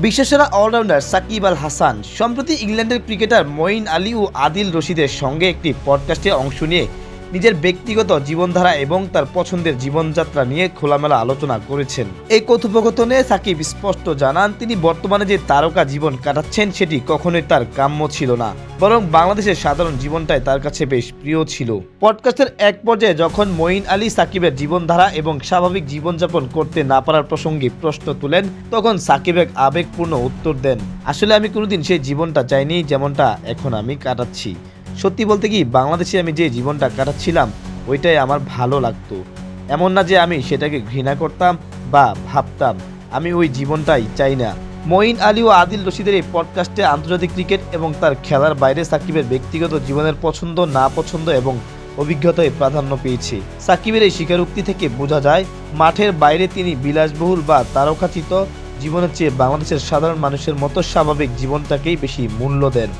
বিশ্বসেরা allrounder Shakib Al Hasan সম্প্রতি ইংল্যান্ডের cricketer Moin Ali ও আদিল রশিদের সঙ্গে একটি পডকাস্টে অংশ নিয়ে নিজের ব্যক্তিগত জীবনধারা এবং তার পছন্দের জীবনযাত্রা নিয়ে খোলামেলা আলোচনা করেছেন। এই কথোপকথনে সাকিব স্পষ্ট জানান, তিনি বর্তমানে যে তারকা জীবন কাটাচ্ছেন সেটি কখনোই তার কাম্য ছিল না, বরং বাংলাদেশের সাধারণ জীবনটাই তার কাছে বেশ প্রিয় ছিল। পডকাস্টের এক পর্যায়ে যখন মঈন আলী সাকিবের জীবনধারা এবং স্বাভাবিক জীবনযাপন করতে না পারার প্রসঙ্গে প্রশ্ন তুলেন, তখন সাকিব এক আবেগপূর্ণ উত্তর দেন, আসলে আমি কোনোদিন সেই জীবনটা চাইনি যেমনটা এখন আমি কাটাচ্ছি। সত্যি বলতে কি, বাংলাদেশে আমি যে জীবনটা কাটাচ্ছিলাম, ওইটাই আমার ভালো লাগতো। এমন না যে আমি সেটাকে ঘৃণা করতাম বা ভাবতাম, আমি ওই জীবনটাই চাই না। মঈন আলী ও আদিল রশিদের এই পডকাস্টে আন্তর্জাতিক ক্রিকেট এবং তার খেলার বাইরে সাকিবের ব্যক্তিগত জীবনের পছন্দ, না পছন্দ এবং অভিজ্ঞতায় প্রাধান্য পেয়েছে। সাকিবের এই স্বীকারোক্তি থেকে বোঝা যায়, মাঠের বাইরে তিনি বিলাসবহুল বা তারকাচিত জীবনের চেয়ে বাংলাদেশের সাধারণ মানুষের মতো স্বাভাবিক জীবনটাকেই বেশি মূল্য দেন।